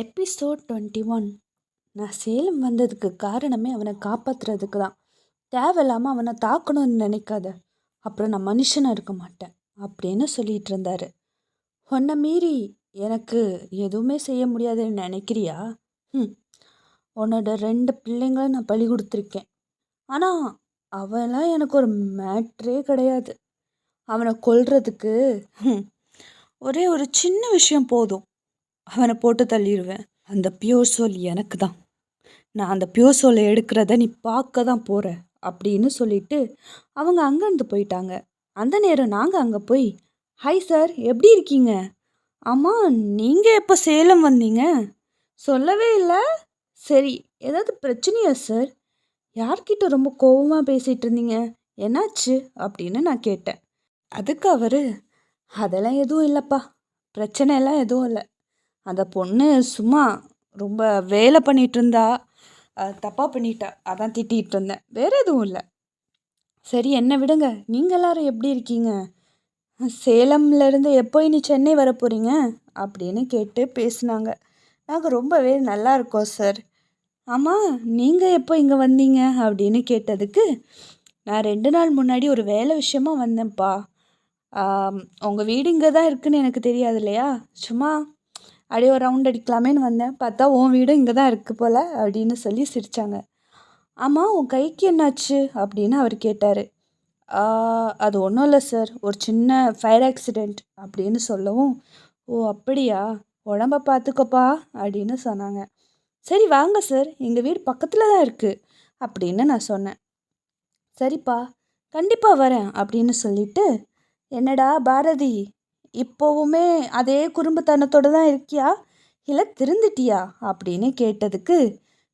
Episode twenty one. நான் சேலம் வந்ததுக்கு காரணமே அவனை காப்பாற்றுறதுக்கு தான் தேவையில்லாமல் அவனை தாக்கணும்னு நினைக்காத. அப்புறம் நான் மனுஷனாக இருக்க மாட்டேன் அப்படின்னு சொல்லிட்டு இருந்தாரு. உன்னை மீறி எனக்கு எதுவுமே செய்ய முடியாதுன்னு நினைக்கிறியா? ம் உன்னோட ரெண்டு பிள்ளைங்களும் நான் பழி கொடுத்துருக்கேன். ஆனால் அவெல்லாம் எனக்கு ஒரு மேட்ரே கிடையாது. அவனை கொல்றதுக்கு ஒரே ஒரு சின்ன விஷயம் போதும். அவனை போட்டு தள்ளிடுவேன் அந்த பியூர் சோல் எனக்கு தான் நான் அந்த பியூர் சோலை எடுக்கிறத நீ பார்க்க தான் போகிற அப்படின்னு சொல்லிட்டு அவங்க அங்கேருந்து போயிட்டாங்க. அந்த நேரம் நாங்கள் அங்கே போய் ஹாய் சார் எப்படி இருக்கீங்க? ஆமாம் நீங்கள் எப்போ சேலம் வந்தீங்க? சொல்லவே இல்லை. சரி ஏதாவது பிரச்சனையா சார் யார்கிட்ட ரொம்ப கோவமாக பேசிகிட்டு இருந்தீங்க? என்னாச்சு? அப்படின்னு நான் கேட்டேன். அதுக்கு அவர் அதெல்லாம் எதுவும் இல்லைப்பா. பிரச்சனை எல்லாம் எதுவும் இல்லை. அந்த பொண்ணு சும்மா ரொம்ப வேலை பண்ணிட்டு இருந்தா தப்பாக பண்ணிட்டா. அதான் திட்டிகிட்டு இருந்தேன் வேற எதுவும் இல்லை. சரி என்ன விடுங்க. நீங்கள் எல்லாரும் எப்படி இருக்கீங்க? சேலம்லேருந்து எப்போ இனி சென்னை வர போகிறீங்க அப்படின்னு கேட்டு பேசினாங்க. நாங்கள் ரொம்பவே நல்லா இருக்கோம் சார். ஆமாம் நீங்கள் எப்போ இங்கே வந்தீங்க? அப்படின்னு கேட்டதுக்கு நான் ரெண்டு நாள் முன்னாடி ஒரு வேலை விஷயமா வந்தேன்ப்பா. உங்கள் வீடு இங்கே தான் இருக்குன்னு எனக்கு தெரியாது இல்லையா? சும்மா அப்படியே ஒரு ரவுண்ட் அடிக்கலாமேன்னு வந்தேன். பார்த்தா உன் வீடும் இங்கே தான் இருக்குது போல் அப்படின்னு சொல்லி சிரித்தாங்க ஆமாம் உன் கைக்கு என்னாச்சு? அப்படின்னு அவர் கேட்டார். அது ஒன்றும் இல்லை சார் ஒரு சின்ன ஃபயர் ஆக்சிடெண்ட் அப்படின்னு சொல்லவும் ஓ அப்படியா? உடம்ப பார்த்துக்கோப்பா அப்படின்னு சொன்னாங்க. சரி வாங்க சார் எங்கள் வீடு பக்கத்தில் தான் இருக்குது அப்படின்னு நான் சொன்னேன். சரிப்பா கண்டிப்பாக வரேன் அப்படின்னு சொல்லிட்டு என்னடா பாரதி? இப்போவுமே அதே குறும்புத்தனத்தோடு தான் இருக்கியா? இல்லை திருந்திட்டியா? அப்படின்னு கேட்டதுக்கு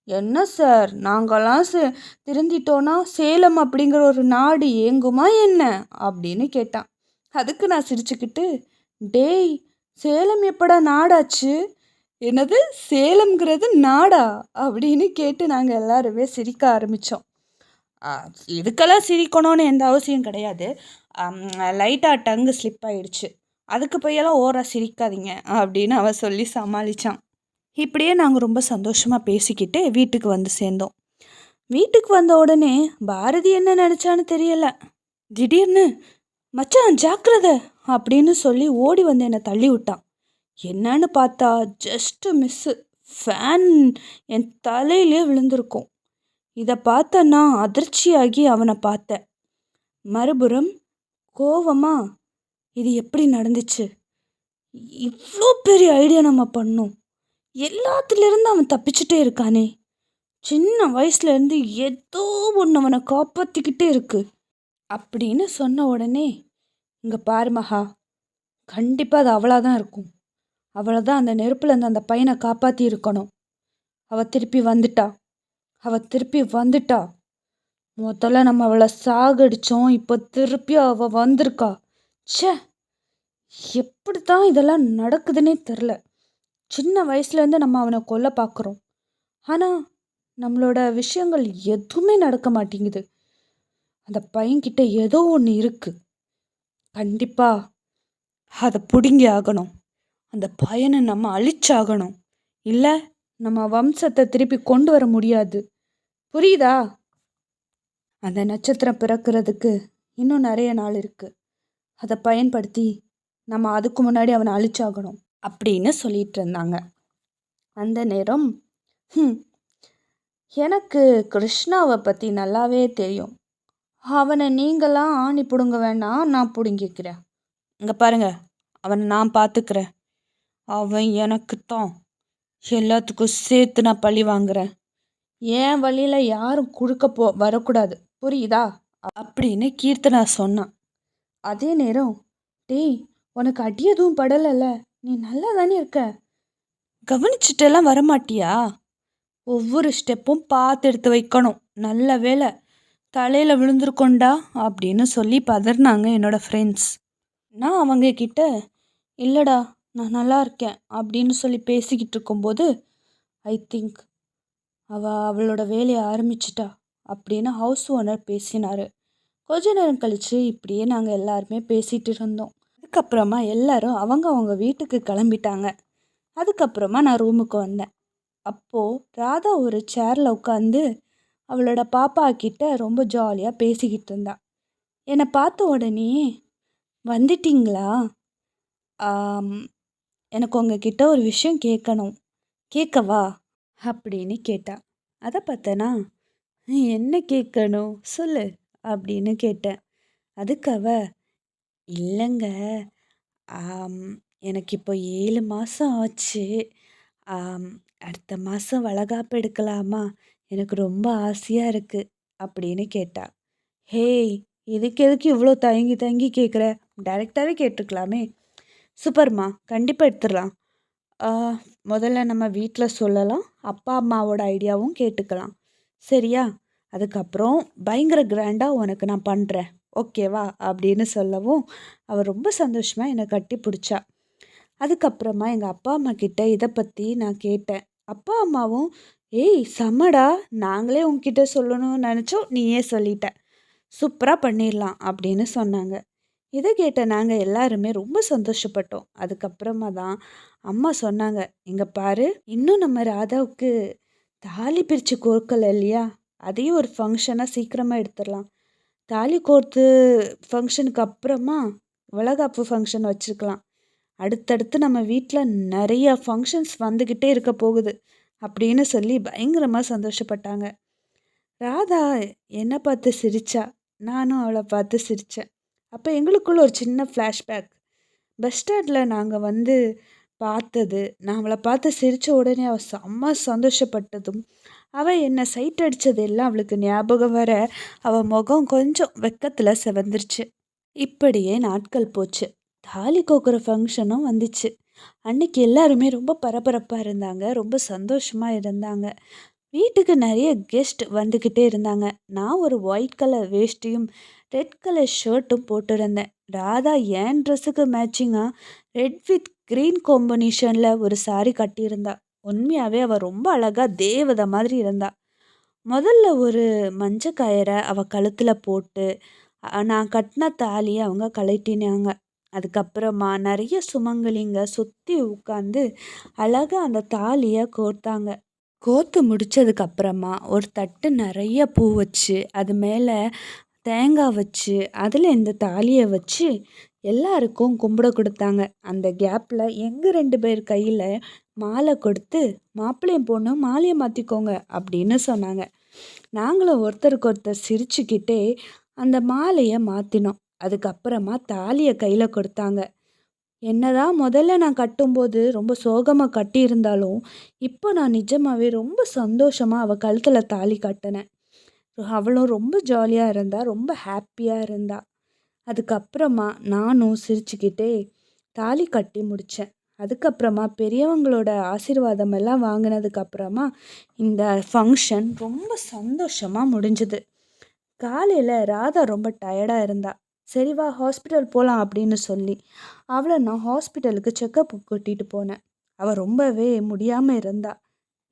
என்ன சார்? நாங்கள்லாம் திருந்திட்டோன்னா சேலம் அப்படிங்கிற ஒரு நாடு ஏங்குமா என்ன? அப்படின்னு கேட்டான். அதுக்கு நான் சிரிச்சுக்கிட்டு டேய் சேலம் எப்படா நாடாச்சு? என்னது சேலம்ங்கிறது நாடா? அப்படின்னு கேட்டு நாங்கள் எல்லாருமே சிரிக்க ஆரம்பித்தோம் இதுக்கெல்லாம் சிரிக்கணும்னு எந்த அவசியம் கிடையாது. லைட்டாக டங்கு ஸ்லிப் ஆயிடுச்சு. அதுக்கு போயெல்லாம் ஓரா சிரிக்காதீங்க அப்படின்னு அவன் சொல்லி சமாளித்தான் இப்படியே நாங்கள் ரொம்ப சந்தோஷமாக பேசிக்கிட்டு வீட்டுக்கு வந்து சேர்ந்தோம். வீட்டுக்கு வந்த உடனே பாரதி என்ன நினச்சான்னு தெரியல. திடீர்னு மச்சான் ஜாக்கிரத அப்படின்னு சொல்லி ஓடி வந்து என்னை தள்ளி விட்டான். என்னன்னு பார்த்தா ஜஸ்ட்டு மிஸ்ஸு ஃபேன் என் தலையிலே விழுந்திருக்கும். இதை பார்த்த நான் அதிர்ச்சியாகி அவனை பார்த்தேன். மறுபுறம் கோவமாக இது எப்படி நடந்துச்சு? இவ்வளோ பெரிய ஐடியா நம்ம பண்ணோம். எல்லாத்துலேருந்து அவன் தப்பிச்சுட்டே இருக்கானே. சின்ன வயசுலேருந்து ஏதோ ஒன்று அவனை காப்பாற்றிக்கிட்டே இருக்கு. அப்படின்னு சொன்ன உடனே இங்கே பாரு மகா கண்டிப்பாக அது அவளாக தான் இருக்கும். அவளை தான் அந்த நெருப்புலேருந்து அந்த பையனை காப்பாற்றி இருக்கணும். அவள் திருப்பி வந்துட்டா. அவள் திருப்பி வந்துட்டா. முதல்ல நம்ம அவளை சாகடித்தோம் இப்போ திருப்பி அவள் வந்திருக்கா. ச்சே எப்படி தான் இதெல்லாம் நடக்குதுன்னே தெரில. சின்ன வயசுலேருந்து நம்ம அவனை கொல்ல பார்க்குறோம் ஆனால் நம்மளோட விஷயங்கள் எதுவுமே நடக்க மாட்டேங்குது. அந்த பையன்கிட்ட ஏதோ ஒன்று இருக்குது கண்டிப்பாக அதை பிடுங்கி ஆகணும். அந்த பையனை நம்ம அழிச்சாகணும். இல்லை நம்ம வம்சத்தை திருப்பி கொண்டு வர முடியாது. புரியுதா? அந்த நட்சத்திரம் பிறக்கிறதுக்கு இன்னும் நிறைய நாள் இருக்குது அதை பயன்படுத்தி நம்ம அதுக்கு முன்னாடி அவனை அழிச்சாகணும் அப்படின்னு சொல்லிட்டு இருந்தாங்க. அந்த நேரம் எனக்கு கிருஷ்ணாவை பற்றி நல்லாவே தெரியும். அவனை நீங்களாம் ஆணி பிடுங்க வேணாம் நான் பிடுங்கிக்கிறேன். இங்கே பாருங்க அவனை நான் பார்த்துக்கிறேன் அவன் எனக்கு தான் எல்லாத்துக்கும் சேர்த்து நான் பழி வாங்குறேன். என் வழியில் யாரும் குறுக்க போ வரக்கூடாது. புரியுதா? அப்படின்னு கீர்த்தனா சொன்னான். அதே நேரம் டேய் உனக்கு அடி எதுவும் படலைல்ல? நீ நல்லா தானே இருக்க? கவனிச்சிட்டெல்லாம் வரமாட்டியா? ஒவ்வொரு ஸ்டெப்பும் பார்த்து எடுத்து வைக்கணும். நல்ல வேலை தலையில் விழுந்திருக்கோண்டா? அப்படின்னு சொல்லி பதறினாங்க என்னோட ஃப்ரெண்ட்ஸ் நான் அவங்க கிட்ட இல்லைடா நான் நல்லா இருக்கேன் அப்படின்னு சொல்லி பேசிக்கிட்டு இருக்கும்போது ஐ திங்க் அவள் அவளோட வேலையை ஆரம்பிச்சிட்டா அப்படின்னு ஹவுஸ் ஓனர் பேசினார். கொஞ்ச நேரம் கழித்து இப்படியே நாங்கள் எல்லாருமே பேசிகிட்டு இருந்தோம். அதுக்கப்புறமா எல்லாரும் அவங்க அவங்க வீட்டுக்கு கிளம்பிட்டாங்க. அதுக்கப்புறமா நான் ரூமுக்கு வந்தேன். அப்போது ராதா ஒரு சேரில் உட்காந்து அவளோட பாப்பா கிட்ட ரொம்ப ஜாலியாக பேசிக்கிட்டு இருந்தா. என்னை பார்த்த உடனே வந்துட்டிங்களா? எனக்கு உங்ககிட்ட ஒரு விஷயம் கேட்கணும். கேட்கவா? அப்படின்னு கேட்டா. அதை பார்த்தனா என்ன கேட்கணும்? சொல்லு. அப்படின்னு கேட்டேன். அதுக்கு அவ இல்லைங்க. ஆம், எனக்கு இப்போ ஏழு மாதம் ஆச்சு. ஆம், அடுத்த மாதம் வளகாப்பு எடுக்கலாமா? எனக்கு ரொம்ப ஆசையாக இருக்குது அப்படின்னு கேட்டா. ஹேய் இதுக்கு எதுக்கு இவ்வளோ தயங்கி தயங்கி கேட்குற டைரெக்டாகவே கேட்டிருக்கலாமே சூப்பர்மா கண்டிப்பாக எடுத்துடலாம். ஆ, முதல்ல நம்ம வீட்டில் சொல்லலாம். அப்பா அம்மாவோட ஐடியாவும் கேட்டுக்கலாம். சரியா? அதுக்கப்புறம் பயங்கர கிராண்டாக உனக்கு நான் பண்ணுறேன் ஓகேவா? அப்படின்னு சொல்லவும் அவள் ரொம்ப சந்தோஷமாக என்னை கட்டி பிடிச்சா. அதுக்கப்புறமா எங்கள் அப்பா அம்மா கிட்ட இதை பற்றி நான் கேட்டேன். அப்பா அம்மாவும் ஏய் சம்மடா! நாங்களே உங்ககிட்ட சொல்லணும்னு நினச்சோம் நீயே சொல்லிட்ட. சூப்பராக பண்ணிடலாம் அப்படின்னு சொன்னாங்க. இதை கேட்ட நாங்கள் எல்லாருமே ரொம்ப சந்தோஷப்பட்டோம். அதுக்கப்புறமா தான் அம்மா சொன்னாங்க இங்கே பாரு இன்னும் நம்ம ராதாவுக்கு தாலி பிரித்து கோர்க்கலை இல்லையா? அதையும் ஒரு ஃபங்க்ஷனாக சீக்கிரமாக எடுத்துடலாம். தாலி கோர்த்து ஃபங்க்ஷனுக்கு அப்புறமா வளகாப்பு ஃபங்க்ஷன் வச்சுருக்கலாம். அடுத்தடுத்து நம்ம வீட்டில் நிறையா ஃபங்க்ஷன்ஸ் வந்துக்கிட்டே இருக்க போகுது அப்படின்னு சொல்லி பயங்கரமாக சந்தோஷப்பட்டாங்க. ராதா என்னை பார்த்து சிரிச்சா. நானும் அவளை பார்த்து சிரித்தேன் அப்போ எங்களுக்குள்ள ஒரு சின்ன ஃப்ளாஷ்பேக் பஸ் ஸ்டாண்டில் நாங்கள் வந்து பார்த்தது நான் அவளை பார்த்து சிரித்த உடனே அவள் செம்ம சந்தோஷப்பட்டதும் அவள் என்னை சைட் அடித்தது எல்லாம் அவளுக்கு ஞாபகம் வர அவள் முகம் கொஞ்சம் வெக்கத்தில் செவந்துருச்சு. இப்படியே நாட்கள் போச்சு. தாலி கோக்குற ஃபங்க்ஷனும் வந்துச்சு. அன்னைக்கு எல்லாருமே ரொம்ப பரபரப்பாக இருந்தாங்க. ரொம்ப சந்தோஷமாக இருந்தாங்க. வீட்டுக்கு நிறைய கெஸ்ட் வந்துக்கிட்டே இருந்தாங்க. நான் ஒரு ஒயிட் கலர் வேஷ்டியும் ரெட் கலர் ஷர்ட்டும் போட்டிருந்தேன். ராதா என் ட்ரெஸ்ஸுக்கு மேட்சிங்காக ரெட் வித் க்ரீன் காம்பினேஷனில் ஒரு சாரி கட்டியிருந்தா. உண்மையாகவே அவள் ரொம்ப அழகாக தேவதை மாதிரி இருந்தா. முதல்ல ஒரு மஞ்ச கயிறை அவள் கழுத்தில் போட்டு நான் கட்டின தாலியை அவங்க கழட்டினாங்க. அதுக்கப்புறமா நிறைய சுமங்கலிங்க சுற்றி உட்காந்து அழகாக அந்த தாலியை கோர்த்தாங்க. கோர்த்து முடித்ததுக்கப்புறமா ஒரு தட்டு நிறைய பூ வச்சு அது மேலே தேங்காய் வச்சு அதில் இந்த தாலியை வச்சு எல்லாருக்கும் கும்பிட கொடுத்தாங்க. அந்த கேப்பில் எங்கள் ரெண்டு பேர் கையில் மாலை கொடுத்து மாப்பிள்ளையும் பொண்ணும் மாலையை மாற்றிக்கோங்க அப்படின்னு சொன்னாங்க. நாங்களும் ஒருத்தருக்கு ஒருத்தர் சிரிச்சுக்கிட்டே அந்த மாலையை மாற்றினோம் அதுக்கப்புறமா தாலியை கையில் கொடுத்தாங்க. என்னதான் முதல்ல நான் கட்டும்போது ரொம்ப சோகமாக கட்டியிருந்தாலும் இப்போ நான் நிஜமாகவே ரொம்ப சந்தோஷமாக அவள் கழுத்தில் தாலி கட்டினேன். அவளும் ரொம்ப ஜாலியாக இருந்தா ரொம்ப ஹாப்பியாக இருந்தாள் அதுக்கப்புறமா நானும் சிரிச்சுக்கிட்டே தாலி கட்டி முடித்தேன் அதுக்கப்புறமா பெரியவங்களோட ஆசீர்வாதம் எல்லாம் வாங்கினதுக்கப்புறமா இந்த ஃபங்க்ஷன் ரொம்ப சந்தோஷமாக முடிஞ்சுது. காலையில் ராதா ரொம்ப டயர்டாக இருந்தா. சரி வா ஹாஸ்பிட்டல் போகலாம் அப்படின்னு சொல்லி அவளை நான் ஹாஸ்பிட்டலுக்கு செக்கப் கூட்டிகிட்டு போனேன். அவள் ரொம்பவே முடியாமல் இருந்தா.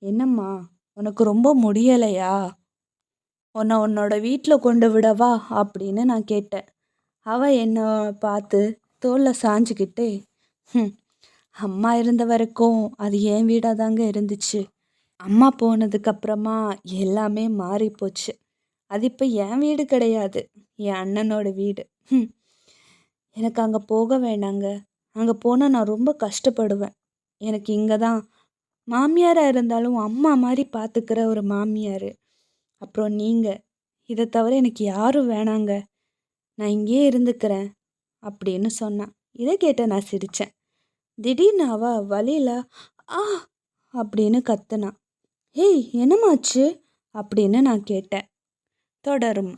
என்னம்மா உனக்கு ரொம்ப முடியலையா? உன்னை உன்னோட வீட்டில் கொண்டு விடவா அப்படின்னு நான் கேட்டேன். அவள் என்னை பார்த்து தோளில் சாஞ்சுக்கிட்டே அம்மா இருந்த வரைக்கும் அது என் வீடாக தாங்க இருந்துச்சு. அம்மா போனதுக்கப்புறமா எல்லாமே மாறி போச்சு. அது இப்போ என் வீடு கிடையாது என் அண்ணனோட வீடு. ம் எனக்கு அங்கே போக வேணாங்க. அங்கே போனால் நான் ரொம்ப கஷ்டப்படுவேன். எனக்கு இங்கே தான் மாமியாராக இருந்தாலும் அம்மா மாதிரி பார்த்துக்கிற ஒரு மாமியார். அப்புறம் நீங்கள் இதை தவிர எனக்கு யாரும் வேணாங்க. நான் இங்கேயே இருந்துக்கிறேன் அப்படின்னு சொன்னான். இதை கேட்ட நான் சிரித்தேன் திடீர்னு அவ வழியில் ஆ அப்படின்னு கத்துனான். ஏய் என்னமாச்சு அப்படின்னு நான் கேட்டேன். தொடரும்.